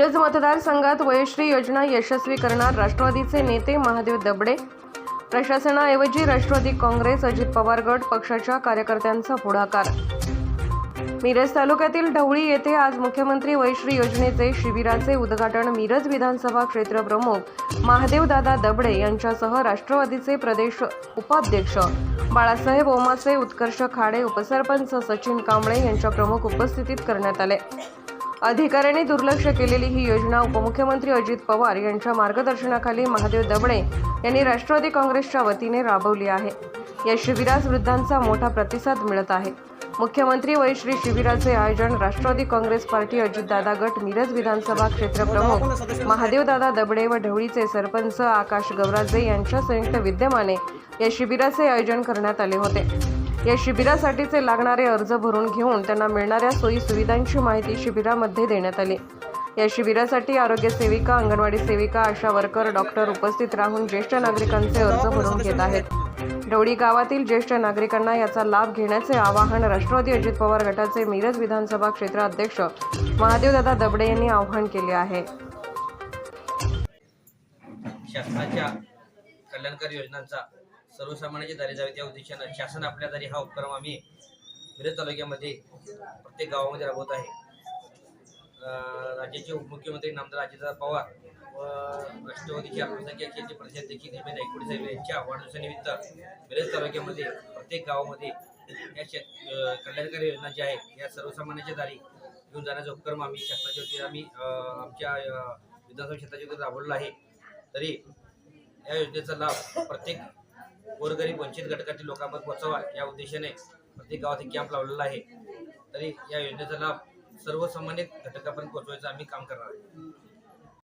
मिरज मतदारसंघात वयश्री योजना यशस्वी करणार राष्ट्रवादीचे नेते महादेव दबडे. प्रशासनाऐवजी राष्ट्रवादी काँग्रेस अजित पवार गट पक्षाच्या कार्यकर्त्यांचा पुढाकार. मिरज तालुक्यातील ढवळी येथे आज मुख्यमंत्री वयश्री योजनेचे शिबिराचे उद्घाटन मिरज विधानसभा क्षेत्र प्रमुख महादेवदादा दबडे यांच्यासह राष्ट्रवादीचे प्रदेश उपाध्यक्ष बाळासाहेब ओमासे उत्कर्ष खाडे उपसरपंच सचिन कांबळे यांच्या प्रमुख उपस्थितीत करण्यात आले. अधिकाऱ्यांनी दुर्लक्ष केलेली ही योजना उपमुख्यमंत्री अजित पवार यांच्या मार्गदर्शनाखाली महादेव दबडे यांनी राष्ट्रवादी काँग्रेसच्या वतीने राबवली आहे. या शिबिरास वृद्धांचा मोठा प्रतिसाद मिळत आहे. मुख्यमंत्री वैश्री शिबिराचे आयोजन राष्ट्रवादी काँग्रेस पार्टी अजितदादा गट मिरज विधानसभा क्षेत्रप्रमुख महादेवदादा दबडे व ढवळीचे सरपंच आकाश गवराजे यांच्या संयुक्त विद्यमाने या शिबिराचे आयोजन करण्यात आले होते. या शिबिरासाठीचे लागणारे अर्ज भरून घेऊन त्यांना मिळणाऱ्या सोयी सुविधांची माहिती शिबिरामध्ये देण्यात आली. या शिबिरासाठी आरोग्य सेविका अंगणवाडी सेविका आशा वर्कर डॉक्टर उपस्थित राहून ज्येष्ठ नागरिकांचे अर्ज भरून घेत आहेत. डवळी गावातील ज्येष्ठ नागरिकांना याचा लाभ घेण्याचे आवाहन राष्ट्रवादी अजित पवार गटाचे मिरज विधानसभा क्षेत्र अध्यक्ष महादेवदादा दबडे यांनी आवाहन केले आहे. शासनाच्या कल्याणकारी योजनांचा सर्वसामान्यांच्या दारी जावे त्या उद्देशानं शासन आपल्या दारी हा उपक्रम आम्ही मिरज तालुक्यामध्ये प्रत्येक गावामध्ये राबवत आहे. राज्याचे उपमुख्यमंत्री नामदार अजितदादा पवार व राष्ट्रवादीचे अल्पसंख्याक क्षेत्रीय प्रदेशाध्यक्ष निमेश नायकवडी साहेब यांच्या वाढदिवसानिमित्त मिरज तालुक्यामध्ये प्रत्येक गावामध्ये या शेत कल्याणकारी योजना ज्या आहेत या सर्वसामान्यांच्या दारी घेऊन जाण्याचा उपक्रम आम्ही शासनाच्या वतीने आम्ही आमच्या विधानसभा क्षेत्राच्या वतीने राबवलेला आहे. तरी या योजनेचा लाभ प्रत्येक गोरगरीब वंचित घटकातील लोकांपर्यंत पोहोचावा या उद्देशाने प्रत्येक गावात एक कॅम्प लावलेला आहे. तरी या योजनेचा लाभ सर्वसामान्य घटकापर्यंत पोहोचवायचं आम्ही काम करणार आहे